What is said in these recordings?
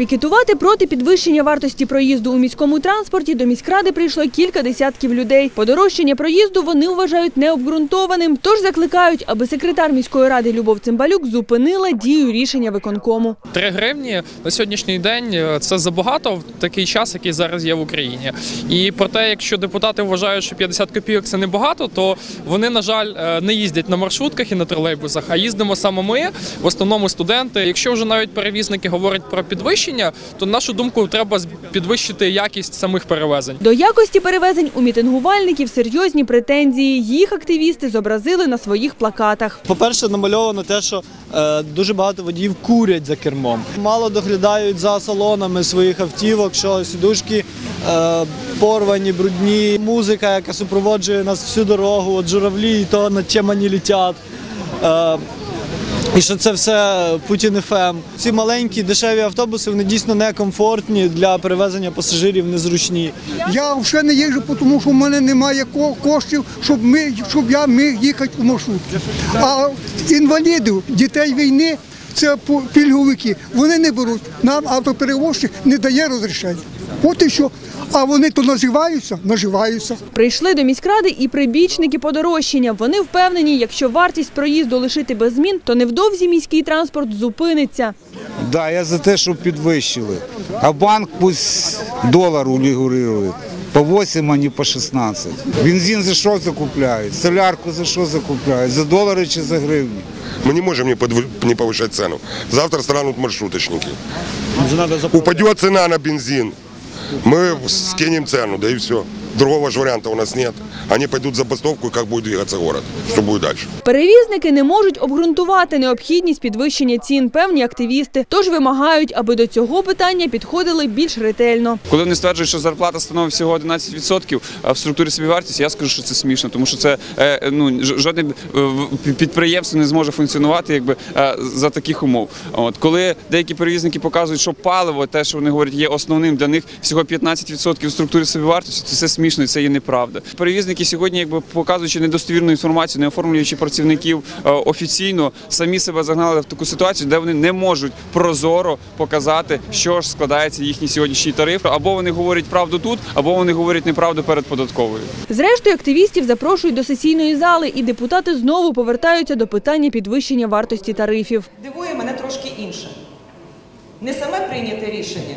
Пікетувати проти підвищення вартості проїзду у міському транспорті до міськради прийшло кілька десятків людей. Подорожчання проїзду вони вважають необґрунтованим, тож закликають, аби секретар міської ради Любов Цимбалюк зупинила дію рішення виконкому. 3 гривні на сьогоднішній день е, це забагато в такий час, який зараз є в Україні. І проте, якщо депутати вважають, що 50 копійок це небагато, то вони, на жаль, е, не їздять на маршрутках і на тролейбусах, а їздимо саме ми, в основному студенти. Якщо вже навіть перевізники говорять про підвищення, то на нашу думку треба з- підвищити якість самих перевезень. До якості перевезень у мітингувальників серйозні претензії. Їх активісти зобразили на своїх плакатах. По-перше, намальовано те, що е, дуже багато водіїв курять за кермом. Мало доглядають за салонами своїх автівок, що сідушки е, порвані, брудні, музика, яка супроводжує нас всю дорогу, от журавлі, і то над чим вони літять. Е, і що це все Путін ФМ. Ці маленькі дешеві автобуси вони дійсно некомфортні для перевезення пасажирів, незручні. Я вже не їжджу, тому що в мене немає ко- коштів, щоб, ми, щоб я міг їхати у маршрутці. А інвалідів, дітей війни, це по- пільговики, вони не беруть. Нам автоперевозчик не дає розрішення. От і що. А вони то наживаються, наживаються. Прийшли до міськради і прибічники подорожчання. Вони впевнені, якщо вартість проїзду лишити без змін, то невдовзі міський транспорт зупиниться. Да, я за те, щоб підвищили. А банк пусть долар урегулирует По 8, а не по 16. Бензин за що закупляють? Солярку за що закупляють? За долари чи за гривні? Мы не можем не, подв- не повышать цену. Завтра станут маршруточники. Упадет цена на бензин. Мы скинем цену, да и все. Другого же варианта у нас нет. Они пойдут в забастовку, и как будет двигаться город. Что будет дальше? Перевізники не можуть обґрунтувати необхідність підвищення цін, певні активісти, тож вимагають, аби до цього питання підходили більш ретельно. Коли вони стверджують, що зарплата становить всього 11%, а в структурі собівартості я скажу, що це смішно, тому що це е, ну жодне підприємство не зможе функціонувати якби е, за таких умов. От коли деякі перевізники показують, що паливо, те, що вони говорять, є основним для них всього 15% в структурі собівартості, то це смішно і це є неправда. Перевізники сьогодні, якби показуючи недостовірну інформацію, не оформлюючи працівників е, офіційно, самі себе загнали в таку ситуацію, де вони не можуть прозоро показати, що ж складається їхній сьогоднішній тариф. Або вони говорять правду тут, або вони говорять неправду перед податковою. Зрештою, активістів запрошують до сесійної зали, і депутати знову повертаються до питання підвищення вартості тарифів. Дивує мене трошки інше. Не саме прийняте рішення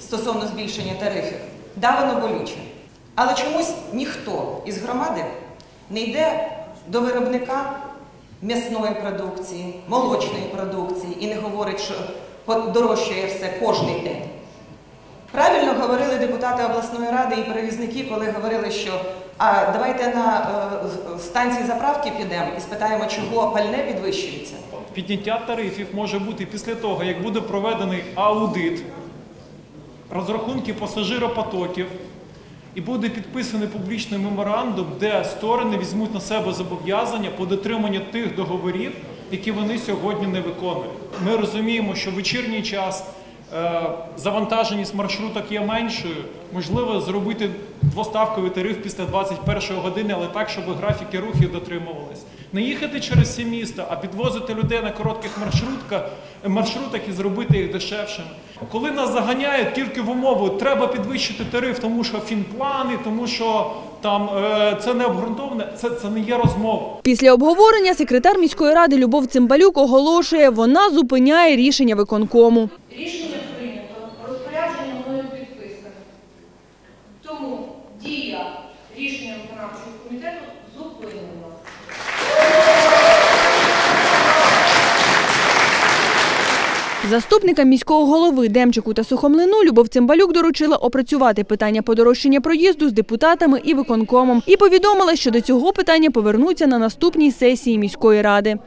стосовно збільшення тарифів, да, воно болюче. Але чомусь ніхто із громади не йде до виробника м'ясної продукції, молочної продукції і не говорить, що подорожчає все кожний день. Правильно говорили депутати обласної ради і перевізники, коли говорили, що а давайте на е, станції заправки підемо і спитаємо, чого пальне підвищується. Підняття тарифів може бути після того, як буде проведений аудит, розрахунки пасажиропотоків і буде підписаний публічний меморандум, де сторони візьмуть на себе зобов'язання по дотриманню тих договорів, які вони сьогодні не виконують. Ми розуміємо, що вечірній час завантаженість маршруток є меншою. Можливо, зробити двоставковий тариф після 21 години, але так, щоб графіки рухів дотримувались. Не їхати через всі міста, а підвозити людей на коротких маршрутках, маршрутах і зробити їх дешевшими. Коли нас заганяють тільки в умову, треба підвищити тариф, тому що фінплани, тому що там е, це не обґрунтоване, це, це не є розмова. Після обговорення секретар міської ради Любов Цимбалюк оголошує, вона зупиняє рішення виконкому. Заступникам міського голови Демчику та Сухомлину Любов Цимбалюк доручила опрацювати питання подорожчання проїзду з депутатами і виконкомом і повідомила, що до цього питання повернуться на наступній сесії міської ради.